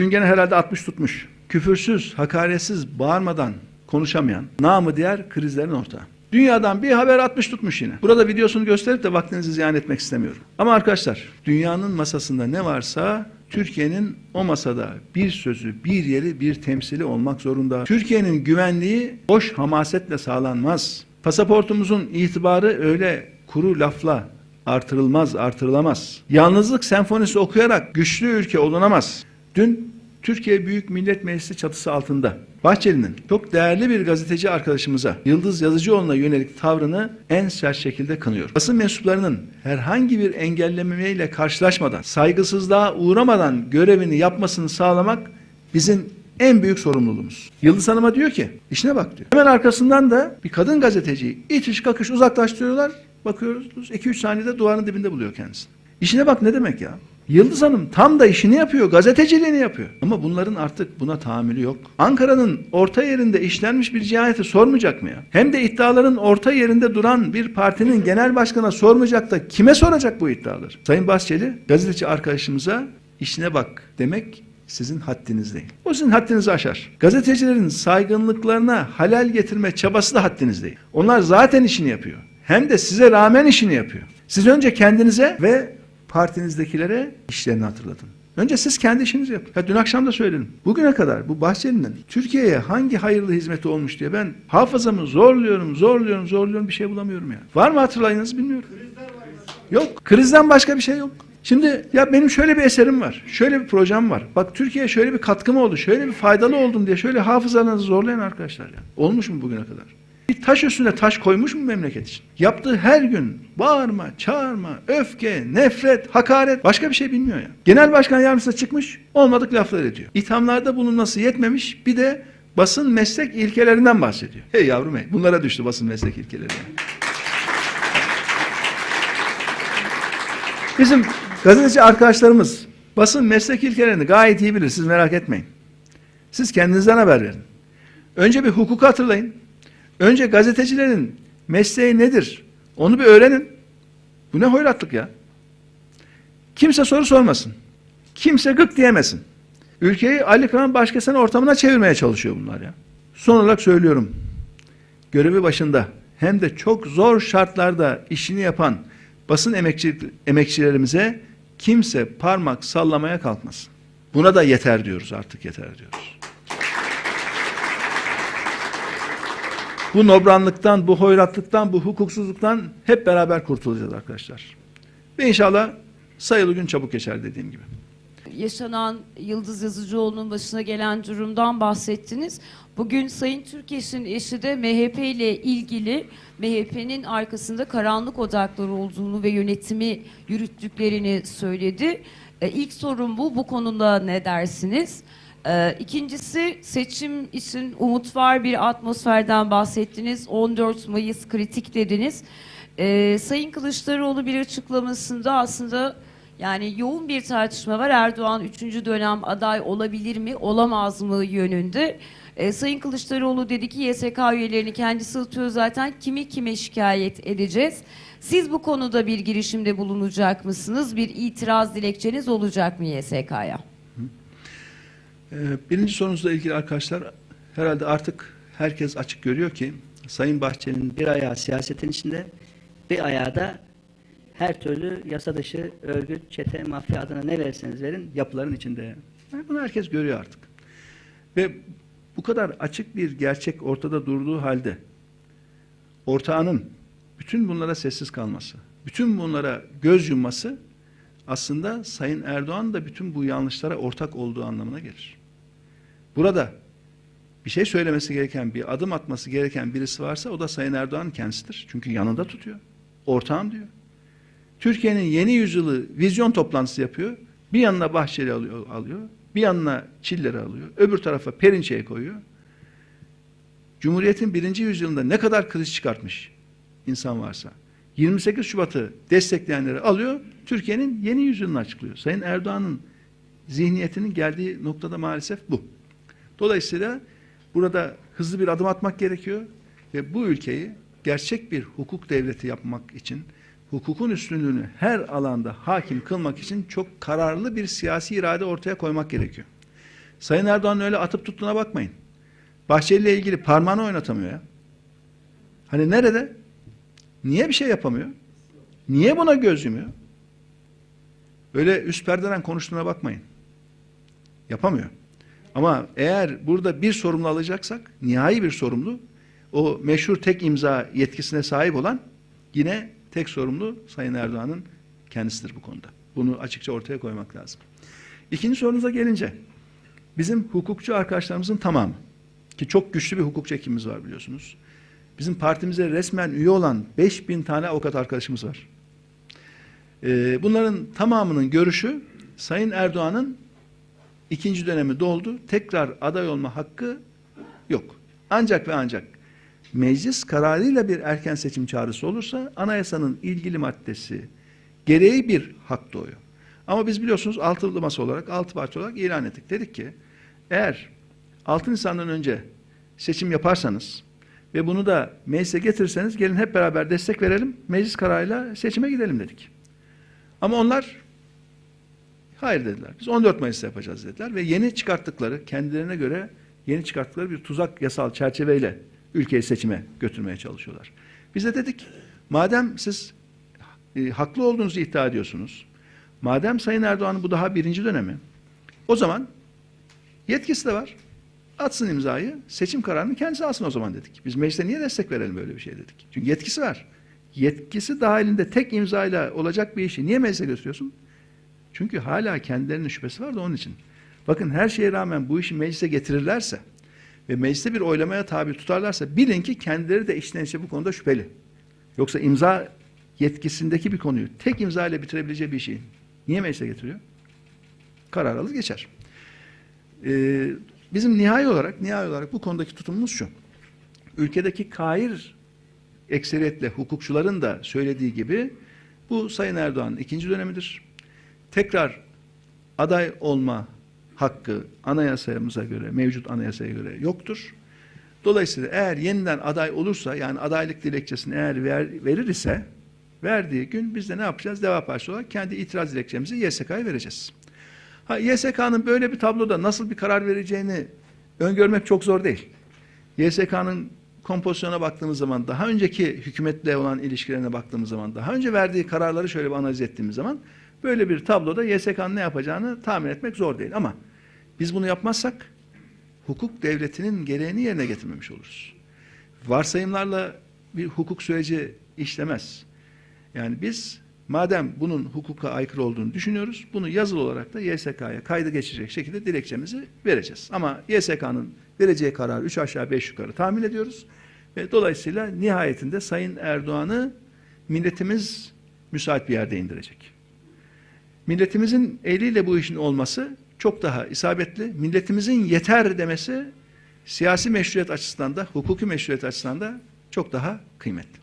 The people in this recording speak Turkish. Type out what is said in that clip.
Dün gene herhalde 60 tutmuş. Küfürsüz, hakaretsiz, bağırmadan konuşamayan, namı diğer krizlerin ortağı. Dünyadan bir haber 60 tutmuş yine. Burada videosunu gösterip de vaktinizi ziyan etmek istemiyorum. Ama arkadaşlar dünyanın masasında ne varsa Türkiye'nin o masada bir sözü, bir yeri, bir temsili olmak zorunda. Türkiye'nin güvenliği boş hamasetle sağlanmaz. Pasaportumuzun itibarı öyle kuru lafla artırılmaz, artırılamaz. Yalnızlık senfonisi okuyarak güçlü ülke olunamaz. Dün Türkiye Büyük Millet Meclisi çatısı altında Bahçeli'nin çok değerli bir gazeteci arkadaşımıza Yıldız Yazıcıoğlu'na yönelik tavrını en sert şekilde kınıyor. Basın mensuplarının herhangi bir engellemeyle karşılaşmadan, saygısızlığa uğramadan görevini yapmasını sağlamak bizim en büyük sorumluluğumuz. Yıldız Hanım'a diyor ki işine bak diyor. Hemen arkasından da bir kadın gazeteciyi itiş kakış uzaklaştırıyorlar. Bakıyoruz 2-3 saniyede duvarın dibinde buluyor kendisini. İşine bak ne demek ya? Yıldız Hanım tam da işini yapıyor, gazeteciliğini yapıyor. Ama bunların artık buna tahammülü yok. Ankara'nın orta yerinde işlenmiş bir cinayeti sormayacak mı ya? Hem de iddiaların orta yerinde duran bir partinin genel başkanına sormayacak da kime soracak bu iddiaları? Sayın Bahçeli gazeteci arkadaşımıza işine bak demek sizin haddiniz değil. O sizin haddinizi aşar. Gazetecilerin saygınlıklarına halal getirme çabası da haddiniz değil. Onlar zaten işini yapıyor. Hem de size rağmen işini yapıyor. Siz önce kendinize ve partinizdekilere işlerini hatırlatın. Önce siz kendi işinizi yapın. Ya dün akşam da söyledim. Bugüne kadar bu Bahçeli'nin Türkiye'ye hangi hayırlı hizmeti olmuş diye ben hafızamı zorluyorum, zorluyorum, zorluyorum bir şey bulamıyorum ya. Var mı hatırlayınız bilmiyorum. Yok. Krizden başka bir şey yok. Şimdi ya benim şöyle bir eserim var. Şöyle bir projem var. Bak Türkiye'ye şöyle bir katkım oldu. Şöyle bir faydalı oldum diye şöyle hafızalarınızı zorlayan arkadaşlar ya. Olmuş mu bugüne kadar? Taş üstüne taş koymuş mu memleket için? Yaptığı her gün bağırma, çağırma, öfke, nefret, hakaret başka bir şey bilmiyor ya. Genel başkan yardımcısı çıkmış olmadık laflar ediyor. İthamlarda bulunması yetmemiş bir de basın meslek ilkelerinden bahsediyor. Hey yavrum hey bunlara düştü basın meslek ilkeleri. Bizim gazeteci arkadaşlarımız basın meslek ilkelerini gayet iyi bilir. Siz merak etmeyin. Siz kendinizden haber verin. Önce bir hukuku hatırlayın. Önce gazetecilerin mesleği nedir? Onu bir öğrenin. Bu ne hoyratlık ya? Kimse soru sormasın. Kimse gık diyemesin. Ülkeyi Ali Kağan başkasının ortamına çevirmeye çalışıyor bunlar ya. Son olarak söylüyorum. Görevi başında hem de çok zor şartlarda işini yapan basın emekçi, emekçilerimize kimse parmak sallamaya kalkmasın. Buna da yeter diyoruz artık yeter diyoruz. Bu nobranlıktan, bu hoyratlıktan, bu hukuksuzluktan hep beraber kurtulacağız arkadaşlar. Ve inşallah sayılı gün çabuk geçer dediğim gibi. yaşanan Yıldız Yazıcıoğlu'nun başına gelen durumdan bahsettiniz. Bugün Sayın Türkeş'in eşi de MHP ile ilgili MHP'nin arkasında karanlık odakları olduğunu ve yönetimi yürüttüklerini söyledi. E, ilk sorum bu. Bu konuda ne dersiniz? E, ikincisi seçim için umut var bir atmosferden bahsettiniz. 14 Mayıs kritik dediniz. E, Sayın Kılıçdaroğlu bir açıklamasında aslında yani yoğun bir tartışma var. Erdoğan 3. dönem aday olabilir mi, olamaz mı yönünde. Ee, Sayın Kılıçdaroğlu dedi ki YSK üyelerini kendisi atıyor zaten. Kimi kime şikayet edeceğiz? Siz bu konuda bir girişimde bulunacak mısınız? Bir itiraz dilekçeniz olacak mı YSK'ya? Ee, Birinci sorunuzla ilgili arkadaşlar herhalde artık herkes açık görüyor ki Sayın Bahçeli'nin bir ayağı siyasetin içinde, bir ayağı da her türlü yasa dışı örgüt, çete, mafya adına ne verirseniz verin yapıların içinde. Yani bunu herkes görüyor artık. Ve bu kadar açık bir gerçek ortada durduğu halde ortağının bütün bunlara sessiz kalması, bütün bunlara göz yumması aslında Sayın Erdoğan da bütün bu yanlışlara ortak olduğu anlamına gelir. Burada bir şey söylemesi gereken, bir adım atması gereken birisi varsa o da Sayın Erdoğan kendisidir. Çünkü yanında tutuyor. Ortağım diyor. Türkiye'nin yeni yüzyılı vizyon toplantısı yapıyor. Bir yanına Bahçeli alıyor, alıyor bir yanına Çiller'i alıyor. Öbür tarafa Perinçe'yi koyuyor. Cumhuriyet'in birinci yüzyılında ne kadar kriz çıkartmış insan varsa. 28 Şubat'ı destekleyenleri alıyor. Türkiye'nin yeni yüzyılını açıklıyor. Sayın Erdoğan'ın zihniyetinin geldiği noktada maalesef bu. Dolayısıyla burada hızlı bir adım atmak gerekiyor ve bu ülkeyi gerçek bir hukuk devleti yapmak için hukukun üstünlüğünü her alanda hakim kılmak için çok kararlı bir siyasi irade ortaya koymak gerekiyor. Sayın Erdoğan'ın öyle atıp tuttuğuna bakmayın. Bahçeli ile ilgili parmağını oynatamıyor ya. Hani nerede? Niye bir şey yapamıyor? Niye buna göz yumuyor? Böyle üst perdeden konuştuğuna bakmayın. Yapamıyor. Ama eğer burada bir sorumlu alacaksak, nihai bir sorumlu, o meşhur tek imza yetkisine sahip olan yine tek sorumlu Sayın Erdoğan'ın kendisidir bu konuda. Bunu açıkça ortaya koymak lazım. İkinci sorunuza gelince, bizim hukukçu arkadaşlarımızın tamamı, ki çok güçlü bir hukukçu ekibimiz var biliyorsunuz. Bizim partimize resmen üye olan 5000 tane avukat arkadaşımız var. Ee, bunların tamamının görüşü Sayın Erdoğan'ın ikinci dönemi doldu. Tekrar aday olma hakkı yok. Ancak ve ancak meclis kararıyla bir erken seçim çağrısı olursa anayasanın ilgili maddesi gereği bir hak doğuyor. Ama biz biliyorsunuz altılı masa olarak, altı parti olarak ilan ettik. Dedik ki eğer 6 Nisan'dan önce seçim yaparsanız ve bunu da meclise getirirseniz gelin hep beraber destek verelim. Meclis kararıyla seçime gidelim dedik. Ama onlar hayır dediler. Biz 14 Mayıs'ta yapacağız dediler ve yeni çıkarttıkları kendilerine göre yeni çıkarttıkları bir tuzak yasal çerçeveyle ülkeyi seçime götürmeye çalışıyorlar. Biz de dedik madem siz e, haklı olduğunuzu iddia ediyorsunuz. Madem Sayın Erdoğan'ın bu daha birinci dönemi o zaman yetkisi de var. Atsın imzayı, seçim kararını kendisi alsın o zaman dedik. Biz mecliste niye destek verelim böyle bir şey dedik. Çünkü yetkisi var. Yetkisi dahilinde tek imzayla olacak bir işi niye meclise götürüyorsun? Çünkü hala kendilerinin şüphesi var da onun için. Bakın her şeye rağmen bu işi meclise getirirlerse ve mecliste bir oylamaya tabi tutarlarsa bilin ki kendileri de içten içe bu konuda şüpheli. Yoksa imza yetkisindeki bir konuyu tek imza ile bitirebileceği bir şeyi niye meclise getiriyor? Karar alır geçer. Ee, bizim nihai olarak nihai olarak bu konudaki tutumumuz şu. Ülkedeki kair ekseriyetle hukukçuların da söylediği gibi bu Sayın Erdoğan'ın ikinci dönemidir. Tekrar aday olma hakkı anayasamıza göre, mevcut anayasaya göre yoktur. Dolayısıyla eğer yeniden aday olursa yani adaylık dilekçesini eğer ver, verir ise verdiği gün biz de ne yapacağız? Deva Partisi olarak kendi itiraz dilekçemizi YSK'ya vereceğiz. Ha, YSK'nın böyle bir tabloda nasıl bir karar vereceğini öngörmek çok zor değil. YSK'nın kompozisyona baktığımız zaman, daha önceki hükümetle olan ilişkilerine baktığımız zaman, daha önce verdiği kararları şöyle bir analiz ettiğimiz zaman böyle bir tabloda YSK'nın ne yapacağını tahmin etmek zor değil. Ama biz bunu yapmazsak hukuk devletinin gereğini yerine getirmemiş oluruz. Varsayımlarla bir hukuk süreci işlemez. Yani biz madem bunun hukuka aykırı olduğunu düşünüyoruz, bunu yazılı olarak da YSK'ya kaydı geçecek şekilde dilekçemizi vereceğiz. Ama YSK'nın vereceği karar 3 aşağı 5 yukarı tahmin ediyoruz. Ve dolayısıyla nihayetinde Sayın Erdoğan'ı milletimiz müsait bir yerde indirecek. Milletimizin eliyle bu işin olması çok daha isabetli. Milletimizin yeter demesi siyasi meşruiyet açısından da, hukuki meşruiyet açısından da çok daha kıymetli.